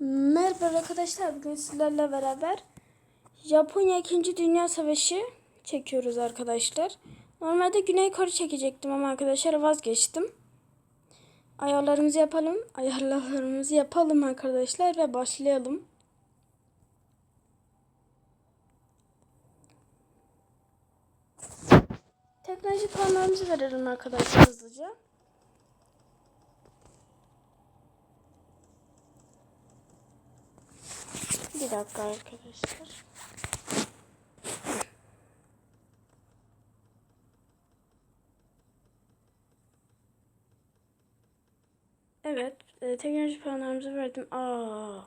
Merhaba arkadaşlar. Bugün sizlerle beraber Japonya 2. Dünya Savaşı çekiyoruz arkadaşlar. Normalde Güney Kore çekecektim ama arkadaşlar vazgeçtim. Ayarlarımızı yapalım. Ayarlarımızı yapalım arkadaşlar ve başlayalım. Teknoloji puanlarımızı verelim arkadaşlar hızlıca. Bir dakika arkadaşlar. Evet, e, teknoloji puanlarımızı verdim. Aa,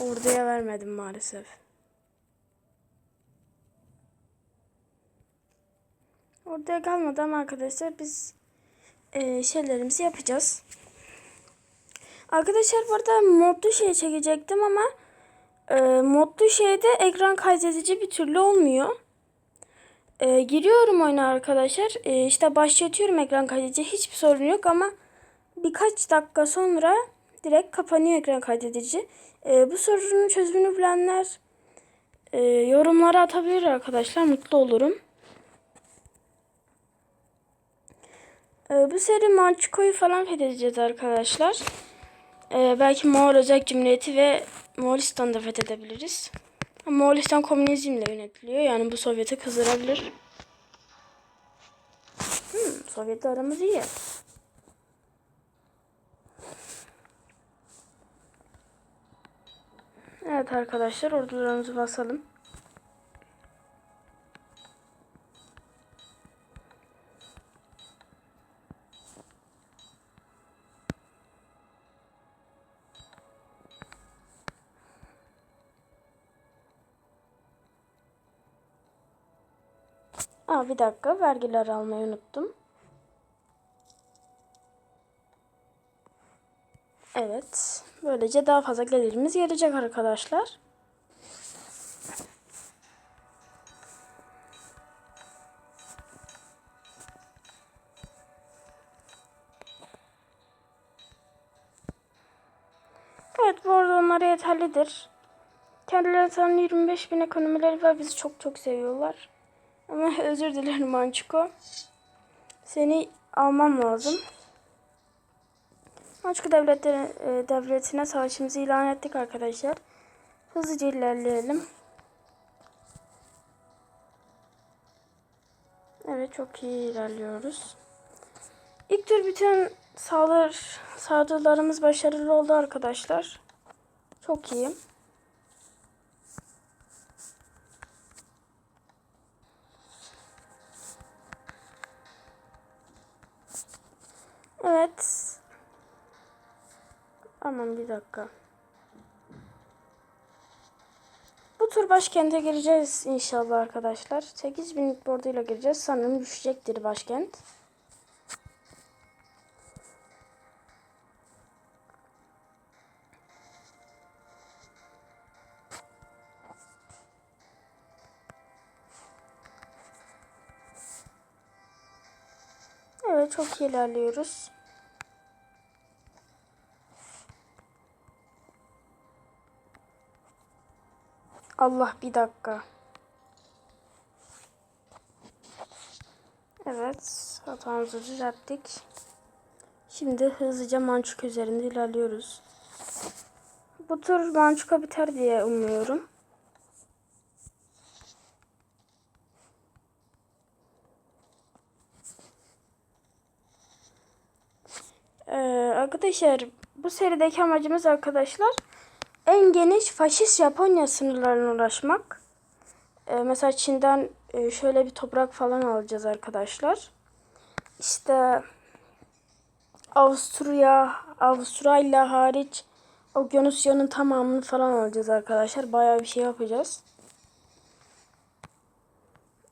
orduya vermedim maalesef. Orduya kalmadı ama arkadaşlar biz e, şeylerimizi yapacağız. Arkadaşlar burada modlu şey çekecektim ama e, modlu şeyde ekran kaydedici bir türlü olmuyor. E, giriyorum oyuna arkadaşlar. E, işte başlatıyorum ekran kaydedici. Hiçbir sorun yok ama birkaç dakika sonra direkt kapanıyor ekran kaydedici. E, bu sorunun çözümünü bilenler e, yorumlara atabilir arkadaşlar. Mutlu olurum. E, bu seri Mançuko'yu falan fethedeceğiz arkadaşlar. E, belki Moğol Özerk Cumhuriyeti ve Moğolistan'da fethedebiliriz. Ama Moğolistan komünizmle yönetiliyor. Yani bu Sovyet'i kızdırabilir. Hmm, Sovyet'le aramız iyi. Evet arkadaşlar ordularımızı basalım. Aa, bir dakika vergiler almayı unuttum. Evet. Böylece daha fazla gelirimiz gelecek arkadaşlar. Evet bu arada onlara yeterlidir. Kendileri sanırım 25 bin ekonomileri var. Bizi çok çok seviyorlar. Ama özür dilerim Mançuko. Seni almam lazım. Mançuko devletleri, e, devletine savaşımızı ilan ettik arkadaşlar. Hızlıca ilerleyelim. Evet çok iyi ilerliyoruz. İlk tur bütün saldır, saldırılarımız başarılı oldu arkadaşlar. Çok iyi. Aman bir dakika. Bu tur başkente gireceğiz inşallah arkadaşlar. 8000'lik borduyla gireceğiz. Sanırım düşecektir başkent. Evet çok ilerliyoruz. Allah bir dakika. Evet hatamızı düzelttik. Şimdi hızlıca Mançuk üzerinde ilerliyoruz. Bu tur Mançuk'a biter diye umuyorum. Ee, arkadaşlar bu serideki amacımız arkadaşlar en geniş faşist Japonya sınırlarına ulaşmak. Ee, mesela Çin'den e, şöyle bir toprak falan alacağız arkadaşlar. İşte Avusturya, Avustralya hariç Okyanusya'nın tamamını falan alacağız arkadaşlar. Bayağı bir şey yapacağız.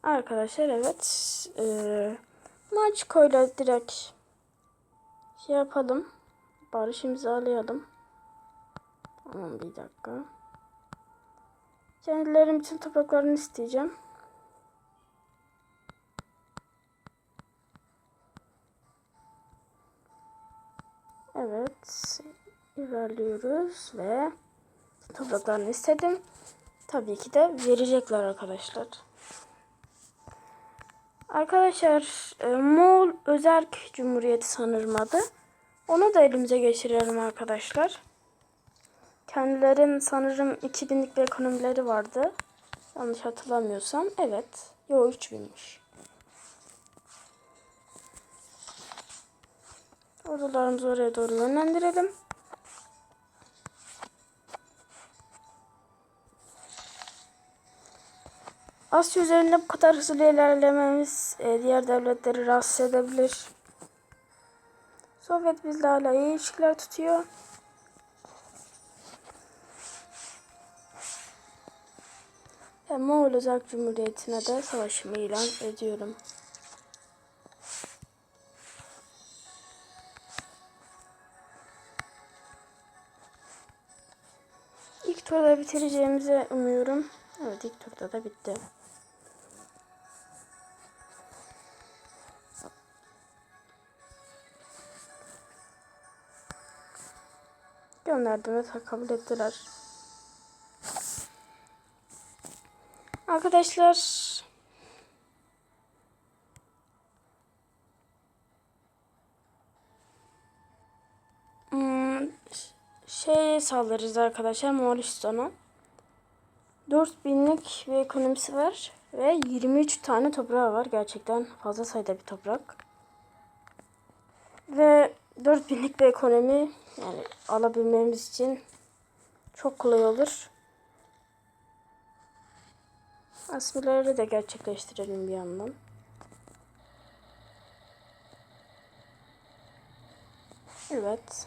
Arkadaşlar evet. Ee, Maçko'yla direkt şey yapalım. Barış imzalayalım. Tamam bir dakika. Kendilerinin bütün topraklarını isteyeceğim. Evet. ilerliyoruz ve topraklarını istedim. Tabii ki de verecekler arkadaşlar. Arkadaşlar e, Moğol Özerk Cumhuriyeti sanırım adı. Onu da elimize geçirelim arkadaşlar. Kendilerin sanırım 2000'lik bir ekonomileri vardı. Yanlış hatırlamıyorsam. Evet. Yo 3000'miş. Ordularımızı oraya doğru yönlendirelim. Asya üzerinde bu kadar hızlı ilerlememiz e, diğer devletleri rahatsız edebilir. Sovyet bizle hala iyi ilişkiler tutuyor. Ve Moğol Özerk Cumhuriyeti'ne de savaşımı ilan ediyorum. İlk turda bitireceğimizi umuyorum. Evet ilk turda da bitti. Gönderdim ve ettiler. Arkadaşlar hmm, şey saldırırız arkadaşlar Moğolistan'a. 4000'lik bir ekonomisi var ve 23 tane toprağı var. Gerçekten fazla sayıda bir toprak. Ve 4000'lik bir ekonomi yani alabilmemiz için çok kolay olur. Asmileri de gerçekleştirelim bir yandan. Evet.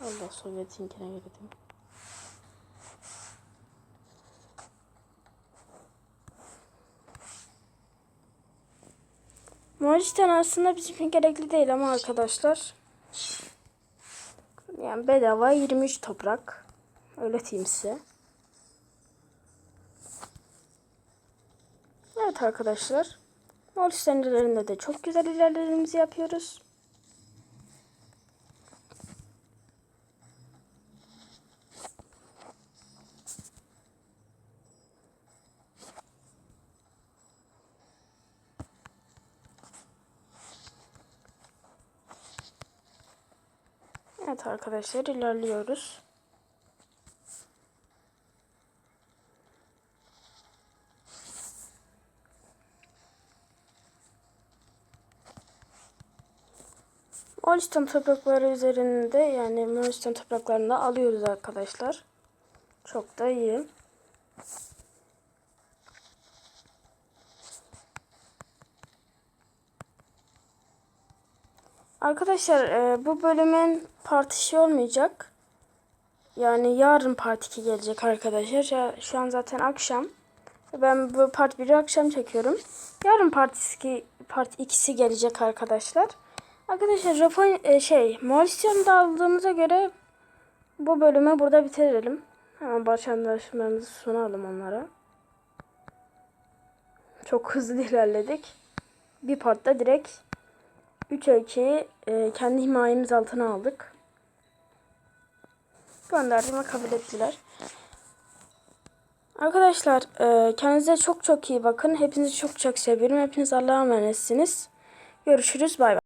Allah Sovyet'inkine girdim. Moğolistan aslında bizim için gerekli değil ama arkadaşlar. Yani bedava 23 toprak. Öyle diyeyim size. Arkadaşlar. Moğolistan ilerlerinde de çok güzel ilerlerimizi yapıyoruz. Evet arkadaşlar ilerliyoruz. Moğolistan toprakları üzerinde yani Moğolistan topraklarında alıyoruz arkadaşlar. Çok da iyi. Arkadaşlar e, bu bölümün part işi olmayacak. Yani yarın part 2 gelecek arkadaşlar. Şu an zaten akşam. Ben bu part 1'i akşam çekiyorum. Yarın part 2, part 2'si gelecek arkadaşlar. Arkadaşlar Japon e, şey Moğolistan'da aldığımıza göre bu bölümü burada bitirelim. Hemen başanlaşmamızı sunalım onlara. Çok hızlı ilerledik. Bir partta direkt 3 ölçeği e, kendi himayemiz altına aldık. Gönderdiğime kabul ettiler. Arkadaşlar e, kendinize çok çok iyi bakın. Hepinizi çok çok seviyorum. Hepiniz Allah'a emanetsiniz. Görüşürüz. Bay bay.